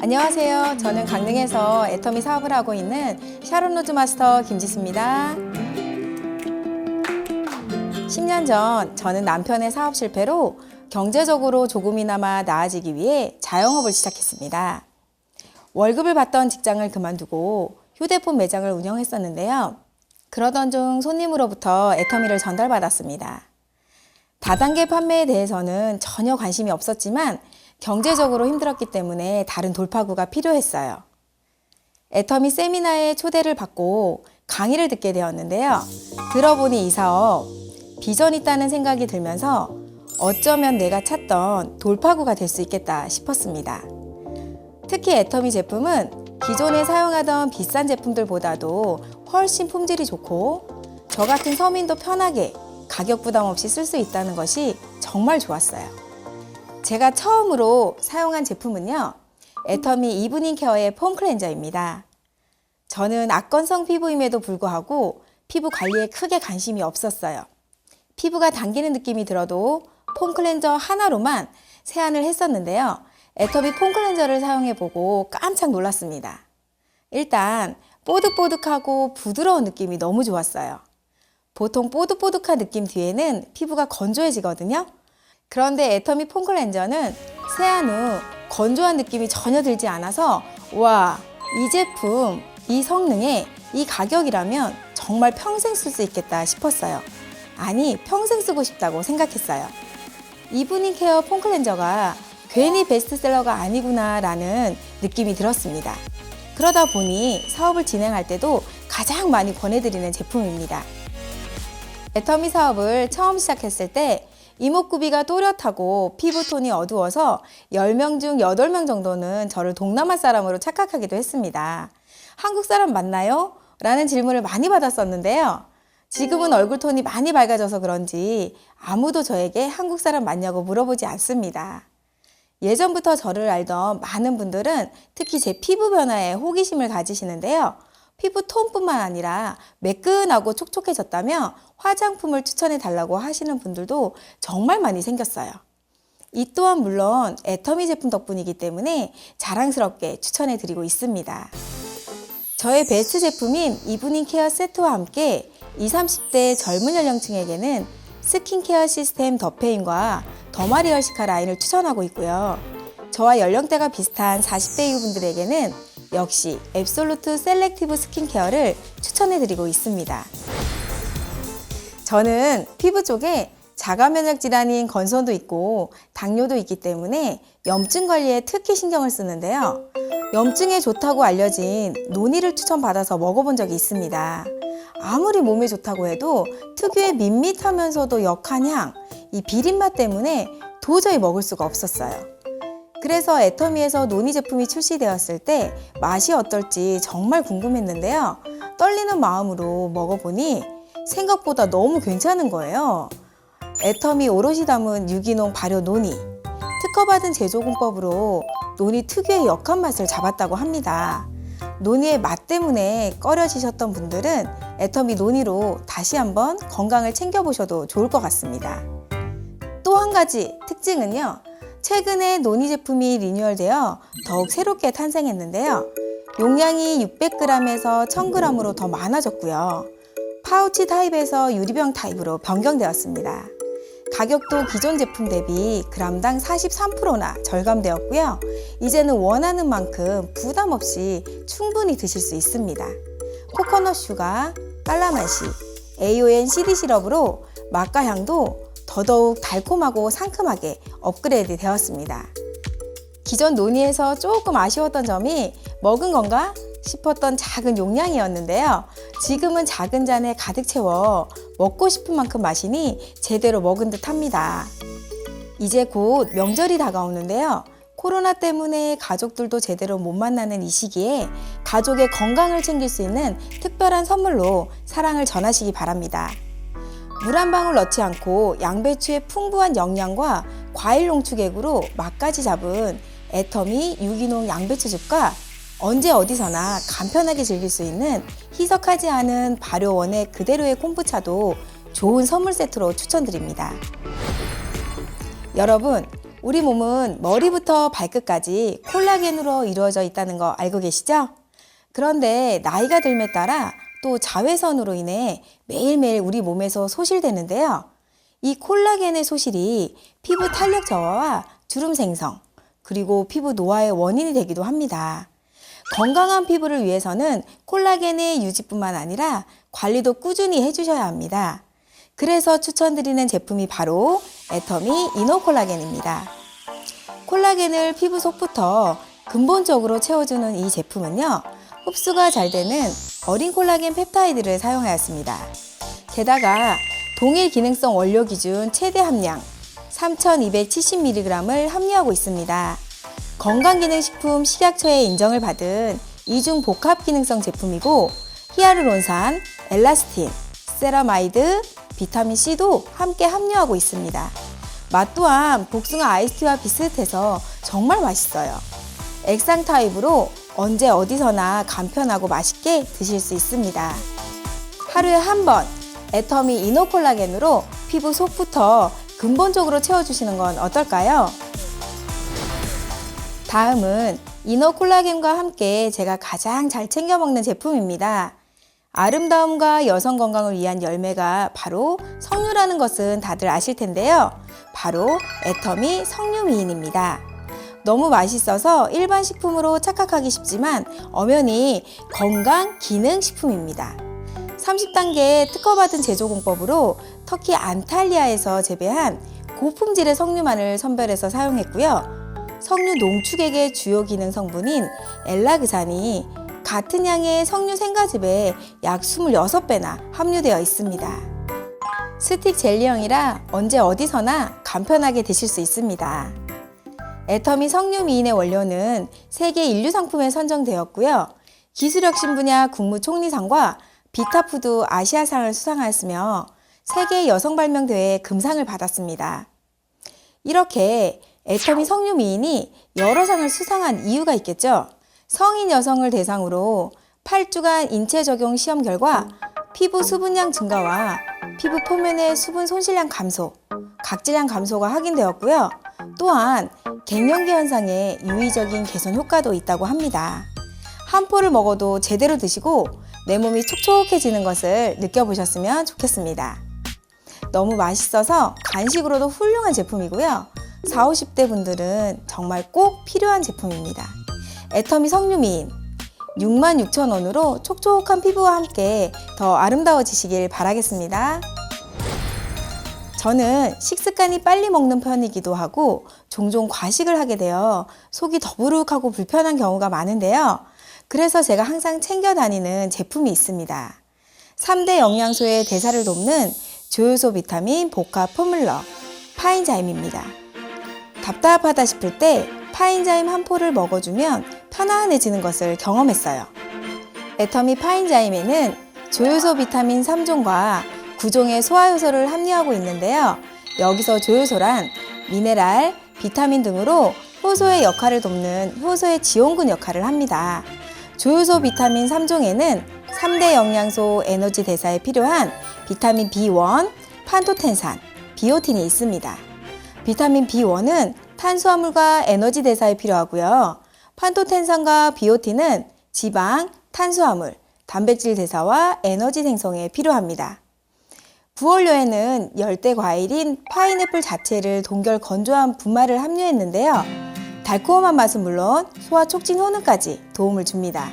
안녕하세요. 저는 강릉에서 애터미 사업을 하고 있는 샤론 로즈 마스터 김지수입니다. 10년 전 저는 남편의 사업 실패로 경제적으로 조금이나마 나아지기 위해 자영업을 시작했습니다. 월급을 받던 직장을 그만두고 휴대폰 매장을 운영했었는데요. 그러던 중 손님으로부터 애터미를 전달받았습니다. 다단계 판매에 대해서는 전혀 관심이 없었지만 경제적으로 힘들었기 때문에 다른 돌파구가 필요했어요. 애터미 세미나에 초대를 받고 강의를 듣게 되었는데요. 들어보니 이 사업 비전 있다는 생각이 들면서 어쩌면 내가 찾던 돌파구가 될 수 있겠다 싶었습니다. 특히 애터미 제품은 기존에 사용하던 비싼 제품들보다도 훨씬 품질이 좋고 저 같은 서민도 편하게 가격 부담 없이 쓸 수 있다는 것이 정말 좋았어요. 제가 처음으로 사용한 제품은요. 애터미 이브닝 케어의 폼 클렌저입니다. 저는 악건성 피부임에도 불구하고 피부 관리에 크게 관심이 없었어요. 피부가 당기는 느낌이 들어도 폼 클렌저 하나로만 세안을 했었는데요. 애터미 폼 클렌저를 사용해보고 깜짝 놀랐습니다. 일단 뽀득뽀득하고 부드러운 느낌이 너무 좋았어요. 보통 뽀득뽀득한 느낌 뒤에는 피부가 건조해지거든요. 그런데 애터미 폼 클렌저는 세안 후 건조한 느낌이 전혀 들지 않아서 와, 이 제품, 이 성능에 이 가격이라면 정말 평생 쓸 수 있겠다 싶었어요. 아니, 평생 쓰고 싶다고 생각했어요. 이브닝 케어 폼 클렌저가 괜히 베스트셀러가 아니구나 라는 느낌이 들었습니다. 그러다 보니 사업을 진행할 때도 가장 많이 권해드리는 제품입니다. 애터미 사업을 처음 시작했을 때 이목구비가 또렷하고 피부톤이 어두워서 10명 중 8명 정도는 저를 동남아 사람으로 착각하기도 했습니다. 한국 사람 맞나요? 라는 질문을 많이 받았었는데요. 지금은 얼굴 톤이 많이 밝아져서 그런지 아무도 저에게 한국 사람 맞냐고 물어보지 않습니다. 예전부터 저를 알던 많은 분들은 특히 제 피부 변화에 호기심을 가지시는데요. 피부 톤뿐만 아니라 매끈하고 촉촉해졌다며 화장품을 추천해 달라고 하시는 분들도 정말 많이 생겼어요. 이 또한 물론 애터미 제품 덕분이기 때문에 자랑스럽게 추천해 드리고 있습니다. 저의 베스트 제품인 이브닝 케어 세트와 함께 20, 30대 젊은 연령층에게는 스킨케어 시스템 더페인과 더마리얼시카 라인을 추천하고 있고요. 저와 연령대가 비슷한 40대 이후분들에게는 역시 앱솔루트 셀렉티브 스킨케어를 추천해 드리고 있습니다. 저는 피부 쪽에 자가 면역 질환인 건선도 있고 당뇨도 있기 때문에 염증 관리에 특히 신경을 쓰는데요. 염증에 좋다고 알려진 논이를 추천받아서 먹어본 적이 있습니다. 아무리 몸에 좋다고 해도 특유의 밋밋하면서도 역한 향, 이 비린맛 때문에 도저히 먹을 수가 없었어요. 그래서 애터미에서 논이 제품이 출시되었을 때 맛이 어떨지 정말 궁금했는데요. 떨리는 마음으로 먹어보니 생각보다 너무 괜찮은 거예요. 애터미 오롯이 담은 유기농 발효 논이 특허받은 제조공법으로 논이 특유의 역한 맛을 잡았다고 합니다. 논이의 맛 때문에 꺼려지셨던 분들은 애터미 논이로 다시 한번 건강을 챙겨보셔도 좋을 것 같습니다. 또 한 가지 특징은요. 최근에 논이 제품이 리뉴얼되어 더욱 새롭게 탄생했는데요. 용량이 600g에서 1000g으로 더 많아졌고요. 파우치 타입에서 유리병 타입으로 변경되었습니다. 가격도 기존 제품 대비 그람당 43%나 절감되었고요. 이제는 원하는 만큼 부담 없이 충분히 드실 수 있습니다. 코코넛 슈가, 깔라맛이, AON CD 시럽으로 맛과 향도 더더욱 달콤하고 상큼하게 업그레이드 되었습니다. 기존 논의에서 조금 아쉬웠던 점이 먹은 건가 싶었던 작은 용량이었는데요. 지금은 작은 잔에 가득 채워 먹고 싶은 만큼 마시니 제대로 먹은 듯 합니다. 이제 곧 명절이 다가오는데요. 코로나 때문에 가족들도 제대로 못 만나는 이 시기에 가족의 건강을 챙길 수 있는 특별한 선물로 사랑을 전하시기 바랍니다. 물 한 방울 넣지 않고 양배추의 풍부한 영양과 과일 농축액으로 맛까지 잡은 애터미 유기농 양배추즙과 언제 어디서나 간편하게 즐길 수 있는 희석하지 않은 발효 원액 그대로의 콤부차도 좋은 선물 세트로 추천드립니다. 여러분, 우리 몸은 머리부터 발끝까지 콜라겐으로 이루어져 있다는 거 알고 계시죠? 그런데 나이가 들에 따라 또 자외선으로 인해 매일매일 우리 몸에서 소실되는데요. 이 콜라겐의 소실이 피부 탄력 저하와 주름 생성, 그리고 피부 노화의 원인이 되기도 합니다. 건강한 피부를 위해서는 콜라겐의 유지뿐만 아니라 관리도 꾸준히 해주셔야 합니다. 그래서 추천드리는 제품이 바로 애터미 이노콜라겐입니다. 콜라겐을 피부 속부터 근본적으로 채워주는 이 제품은요, 흡수가 잘 되는 어린 콜라겐 펩타이드를 사용하였습니다. 게다가 동일 기능성 원료 기준 최대 함량 3270mg을 함유하고 있습니다. 건강기능식품 식약처의 인정을 받은 이중 복합 기능성 제품이고 히아루론산, 엘라스틴, 세라마이드, 비타민C도 함께 함유하고 있습니다. 맛 또한 복숭아 아이스티와 비슷해서 정말 맛있어요. 액상 타입으로 언제 어디서나 간편하고 맛있게 드실 수 있습니다. 하루에 한 번 애터미 이노콜라겐으로 피부 속부터 근본적으로 채워주시는 건 어떨까요? 다음은 이너콜라겐과 함께 제가 가장 잘 챙겨 먹는 제품입니다. 아름다움과 여성 건강을 위한 열매가 바로 석류라는 것은 다들 아실 텐데요. 바로 애터미 석류 미인입니다. 너무 맛있어서 일반 식품으로 착각하기 쉽지만 엄연히 건강 기능 식품입니다. 30단계 특허받은 제조 공법으로 터키 안탈리아에서 재배한 고품질의 석류만을 선별해서 사용했고요. 석류 농축액의 주요 기능 성분인 엘라그산이 같은 양의 석류 생가즙에 약 26배나 함유되어 있습니다. 스틱 젤리형이라 언제 어디서나 간편하게 드실 수 있습니다. 애터미 석류 미인의 원료는 세계 인류 상품에 선정되었고요. 기술혁신 분야 국무총리상과 비타푸드 아시아상을 수상하였으며 세계 여성 발명 대회 금상을 받았습니다. 이렇게 애터미 석류 미인이 여러 상을 수상한 이유가 있겠죠. 성인 여성을 대상으로 8주간 인체 적용 시험 결과 피부 수분량 증가와 피부 표면의 수분 손실량 감소, 각질량 감소가 확인되었고요. 또한 갱년기 현상에 유의적인 개선 효과도 있다고 합니다. 한 포를 먹어도 제대로 드시고 내 몸이 촉촉해지는 것을 느껴보셨으면 좋겠습니다. 너무 맛있어서 간식으로도 훌륭한 제품이고요. 40, 50대 분들은 정말 꼭 필요한 제품입니다. 애터미 석류미인 66,000원으로 촉촉한 피부와 함께 더 아름다워지시길 바라겠습니다. 저는 식습관이 빨리 먹는 편이기도 하고 종종 과식을 하게 되어 속이 더부룩하고 불편한 경우가 많은데요. 그래서 제가 항상 챙겨 다니는 제품이 있습니다. 3대 영양소의 대사를 돕는 조효소 비타민 복합 포뮬러 파인자임입니다. 답답하다 싶을 때 파인자임 한 포를 먹어주면 편안해지는 것을 경험했어요. 애터미 파인자임에는 조효소 비타민 3종과 9종의 소화효소를 함유하고 있는데요. 여기서 조효소란 미네랄, 비타민 등으로 효소의 역할을 돕는 효소의 지원군 역할을 합니다. 조효소 비타민 3종에는 3대 영양소 에너지 대사에 필요한 비타민 B1, 판토텐산, 비오틴이 있습니다. 비타민 B1은 탄수화물과 에너지 대사에 필요하고요. 판토텐산과 비오틴은 지방, 탄수화물, 단백질 대사와 에너지 생성에 필요합니다. 부원료에는 열대 과일인 파인애플 자체를 동결 건조한 분말을 함유했는데요. 달콤한 맛은 물론 소화 촉진 효능까지 도움을 줍니다.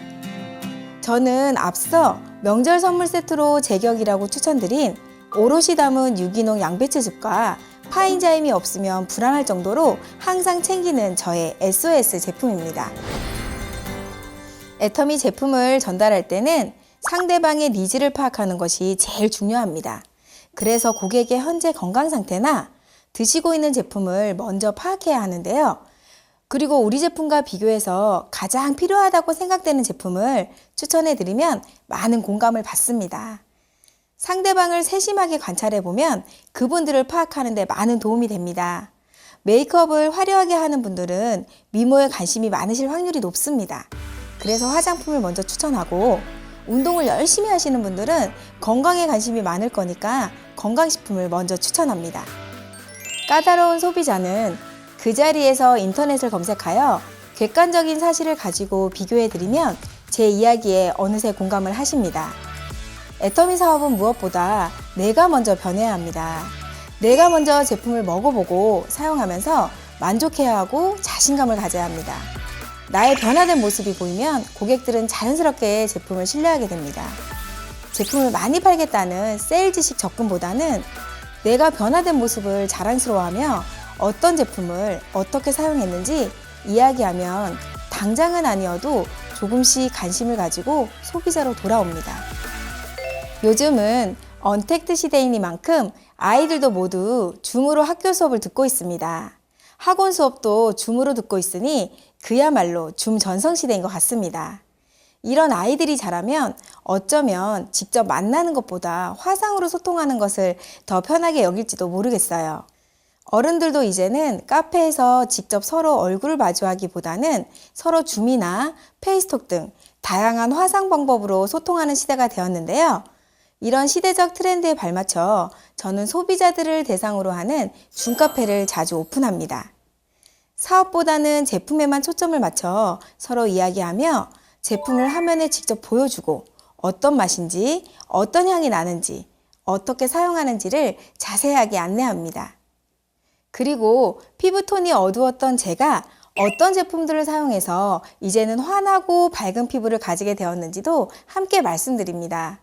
저는 앞서 명절 선물 세트로 제격이라고 추천드린 오롯이 담은 유기농 양배추즙과 파인자임이 없으면 불안할 정도로 항상 챙기는 저의 SOS 제품입니다. 애터미 제품을 전달할 때는 상대방의 니즈를 파악하는 것이 제일 중요합니다. 그래서 고객의 현재 건강 상태나 드시고 있는 제품을 먼저 파악해야 하는데요. 그리고 우리 제품과 비교해서 가장 필요하다고 생각되는 제품을 추천해 드리면 많은 공감을 받습니다. 상대방을 세심하게 관찰해 보면 그분들을 파악하는 데 많은 도움이 됩니다. 메이크업을 화려하게 하는 분들은 미모에 관심이 많으실 확률이 높습니다. 그래서 화장품을 먼저 추천하고 운동을 열심히 하시는 분들은 건강에 관심이 많을 거니까 건강식품을 먼저 추천합니다. 까다로운 소비자는 그 자리에서 인터넷을 검색하여 객관적인 사실을 가지고 비교해드리면 제 이야기에 어느새 공감을 하십니다. 애터미 사업은 무엇보다 내가 먼저 변해야 합니다. 내가 먼저 제품을 먹어보고 사용하면서 만족해야 하고 자신감을 가져야 합니다. 나의 변화된 모습이 보이면 고객들은 자연스럽게 제품을 신뢰하게 됩니다. 제품을 많이 팔겠다는 세일즈식 접근보다는 내가 변화된 모습을 자랑스러워하며 어떤 제품을 어떻게 사용했는지 이야기하면 당장은 아니어도 조금씩 관심을 가지고 소비자로 돌아옵니다. 요즘은 언택트 시대이니만큼 아이들도 모두 줌으로 학교 수업을 듣고 있습니다. 학원 수업도 줌으로 듣고 있으니 그야말로 줌 전성 시대인 것 같습니다. 이런 아이들이 자라면 어쩌면 직접 만나는 것보다 화상으로 소통하는 것을 더 편하게 여길지도 모르겠어요. 어른들도 이제는 카페에서 직접 서로 얼굴을 마주하기보다는 서로 줌이나 페이스톡 등 다양한 화상 방법으로 소통하는 시대가 되었는데요. 이런 시대적 트렌드에 발맞춰 저는 소비자들을 대상으로 하는 줌카페를 자주 오픈합니다. 사업보다는 제품에만 초점을 맞춰 서로 이야기하며 제품을 화면에 직접 보여주고 어떤 맛인지, 어떤 향이 나는지, 어떻게 사용하는지를 자세하게 안내합니다. 그리고 피부톤이 어두웠던 제가 어떤 제품들을 사용해서 이제는 환하고 밝은 피부를 가지게 되었는지도 함께 말씀드립니다.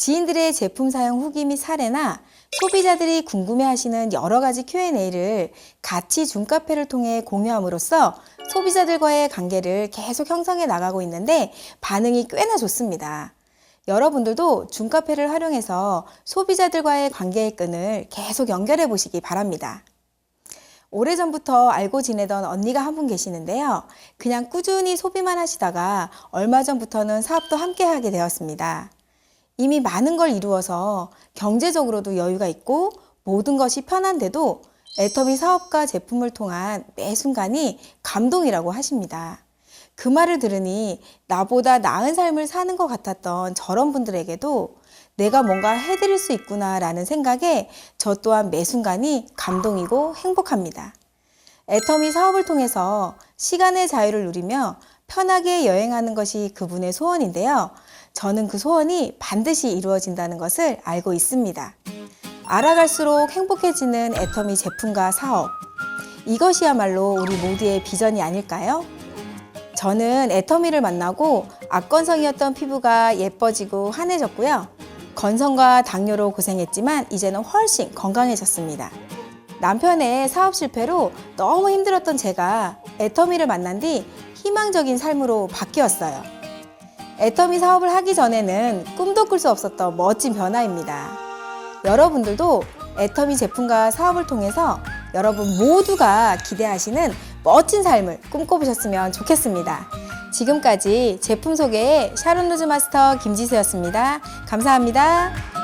지인들의 제품 사용 후기 및 사례나 소비자들이 궁금해하시는 여러 가지 Q&A를 같이 줌카페를 통해 공유함으로써 소비자들과의 관계를 계속 형성해 나가고 있는데 반응이 꽤나 좋습니다. 여러분들도 줌카페를 활용해서 소비자들과의 관계의 끈을 계속 연결해 보시기 바랍니다. 오래전부터 알고 지내던 언니가 한 분 계시는데요. 그냥 꾸준히 소비만 하시다가 얼마 전부터는 사업도 함께 하게 되었습니다. 이미 많은 걸 이루어서 경제적으로도 여유가 있고 모든 것이 편한데도 애터미 사업과 제품을 통한 매 순간이 감동이라고 하십니다. 그 말을 들으니 나보다 나은 삶을 사는 것 같았던 저런 분들에게도 내가 뭔가 해드릴 수 있구나라는 생각에 저 또한 매 순간이 감동이고 행복합니다. 애터미 사업을 통해서 시간의 자유를 누리며 편하게 여행하는 것이 그분의 소원인데요. 저는 그 소원이 반드시 이루어진다는 것을 알고 있습니다. 알아갈수록 행복해지는 애터미 제품과 사업. 이것이야말로 우리 모두의 비전이 아닐까요? 저는 애터미를 만나고 악건성이었던 피부가 예뻐지고 환해졌고요. 건성과 당뇨로 고생했지만 이제는 훨씬 건강해졌습니다. 남편의 사업 실패로 너무 힘들었던 제가 애터미를 만난 뒤 희망적인 삶으로 바뀌었어요. 애터미 사업을 하기 전에는 꿈도 꿀 수 없었던 멋진 변화입니다. 여러분들도 애터미 제품과 사업을 통해서 여러분 모두가 기대하시는 멋진 삶을 꿈꿔보셨으면 좋겠습니다. 지금까지 제품 소개의 샤론 루즈 마스터 김지수였습니다. 감사합니다.